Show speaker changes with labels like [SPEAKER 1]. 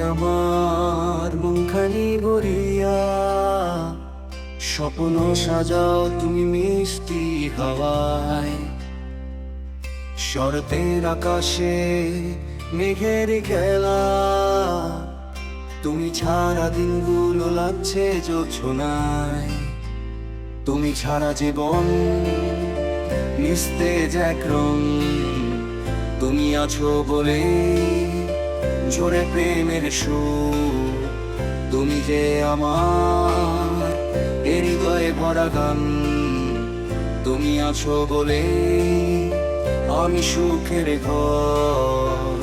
[SPEAKER 1] আমার মুখখানি ভরিয়া স্বপ্ন সাজাও তুমি মিষ্টি হাওয়ায়। শরতের আকাশে মেঘের খেলা, তুমি ছাড়া দিনগুলো লাগছে জোছনায়। তুমি ছাড়া জীবন নিস্তেজ রং, তুমি আছো বলে ঝরে প্রেমের সুর। তুমি যে আমার হৃদয়ে ভরা গান, তুমি আছো বলে আমি সুখের ঘর।